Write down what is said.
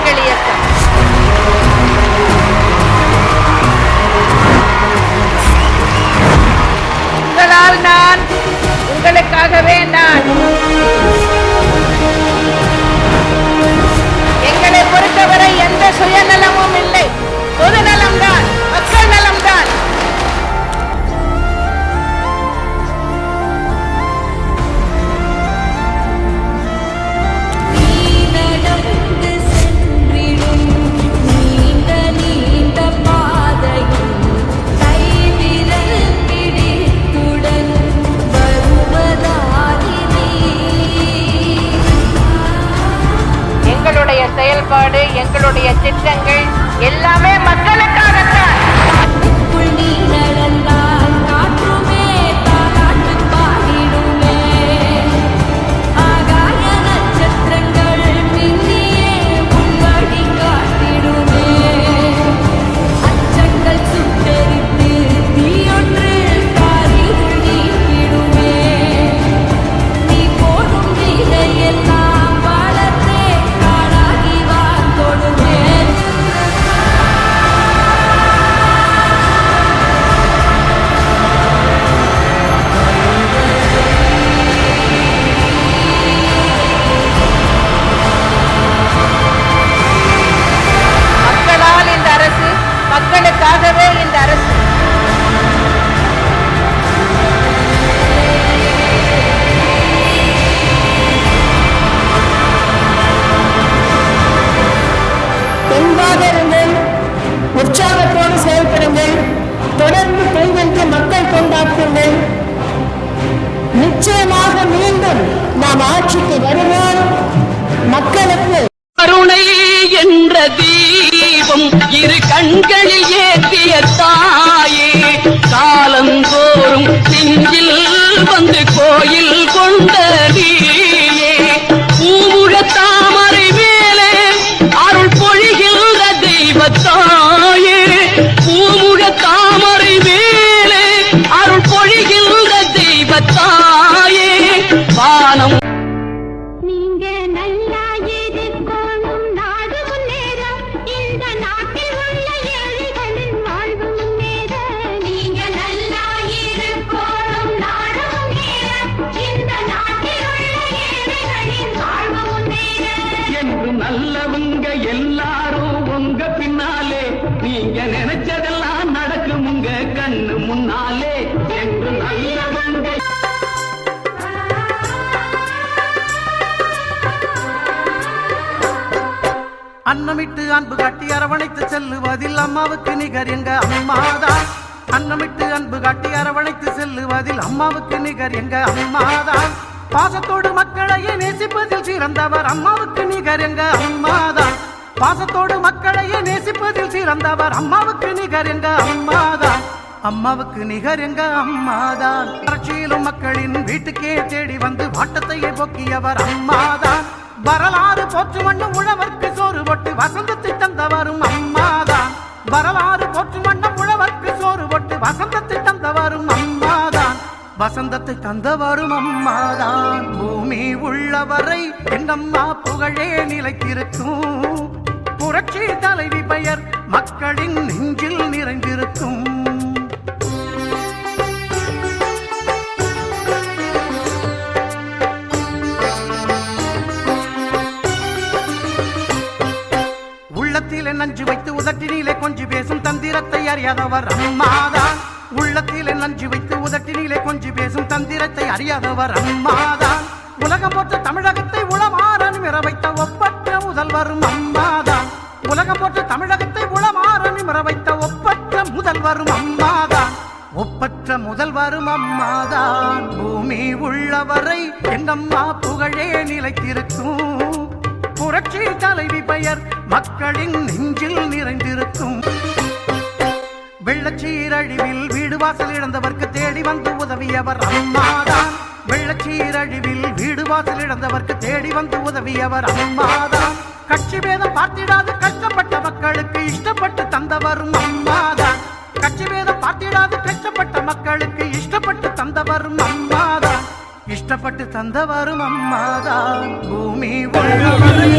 மக்கள் இயக்கம் செயல்பாடு எங்களுடைய திட்டங்கள் எல்லாமே மக்களுக்கு காத்துங்கள் நிச்சயமாக மீண்டும் நாம் ஆட்சிக்கு வருவோம் மக்களுக்கு கருணை என்ற தீபம் இரு கண்களில் ஏற்றிய தாயே காலந்தோறும் சிங்கில் நல்லவங்க எல்லாரும் உங்க பின்னாலே. நீங்க நினைச்சதெல்லாம் நடக்கும் உங்க கண்ணு முன்னாலே. என்று நல்லவங்க அன்னமிட்டு அன்பு காட்டி அரவணைத்து செல்லுவதில் அம்மாவுக்கு நிகர் எங்க அம்மாதான் அன்னமிட்டு அன்பு காட்டி அரவணைத்து செல்லுவதில் அம்மாவுக்கு நிகர் எங்க அம்மாதான் பாசத்தோடு மக்களையே நேசிப்பதில் சிறந்தவர் அம்மாவுக்கு நிகர் எங்க அம்மாதான் பாசத்தோடு மக்களையே நேசிப்பதில் சிறந்தவர் அம்மாவுக்கு நிகர் எங்க அம்மாதான் அம்மாவுக்கு நிகர் எங்க அம்மாதான் வறட்சியிலும் மக்களின் வீட்டுக்கே தேடி வந்து வாட்டத்தையே போக்கியவர் அம்மாதான் வரலாறு போற்று மண்ணும் உழவர்க்கு சோறு போட்டு வசந்தத்தை தந்தவரும் அம்மாதான் வரலாறு போற்று மண்ணும் உழவர்க்கு சோறு போட்டு வசந்தத்தை தந்தவரும் அம்மா வசந்தத்தை தந்தவரும் அம்மாதான். பூமி உள்ளவரை என்னம்மா புகழே நிலைத்திருக்கும். புரட்சி தலைவி பெயர் மக்களின் நெஞ்சில் நிறைந்திருக்கும். உள்ளத்திலே நஞ்சு வைத்து உதட்டினிலே கொஞ்சி பேசும் தந்திரத்தை அறியாதவர் அம்மாதான். உள்ளத்திலே நஞ்சு வைத்து உதட்டினிலே கொஞ்சி பேசும் தந்திரத்தை அறியாதவர் அம்மாதான். உலகம் போட்ட தமிழகத்தை உளமாறன் நிமிர வைத்த ஒப்பற்ற முதல்வரும் அம்மாதான். உலகம் போட்ட தமிழகத்தை உளமாறன் நிமிர வைத்த ஒப்பற்ற முதல்வரும் அம்மாதான். ஒப்பற்ற முதல்வரும் அம்மாதான். பூமி உள்ளவரை எங்கம்மா புகழே நிலைத்திருக்கும். புரட்சி தலைவி பெயர் மக்களின் நெஞ்சில் நிறைந்திருக்கும். வெள்ளச்சீரழிவில் வீடு வாசல் இழந்தவர்க்கு தேடி வந்து உதவியவர் அம்மாதான். வெள்ளச்சீரழிவில் வீடு வாசல் இழந்தவர்க்கு தேடி வந்து உதவியவர் அம்மாதான். கட்சி பேதம் பார்த்திடாது கஷ்டப்பட்ட மக்களுக்கு இஷ்டப்பட்டு தந்தவரும் அம்மாதான். கட்சி பேதம் பார்த்திடாது கஷ்டப்பட்ட மக்களுக்கு இஷ்டப்பட்டு தந்தவரும் அம்மாதான். இஷ்டப்பட்டு தந்தவரும் அம்மாதான். பூமி உள்ளவர்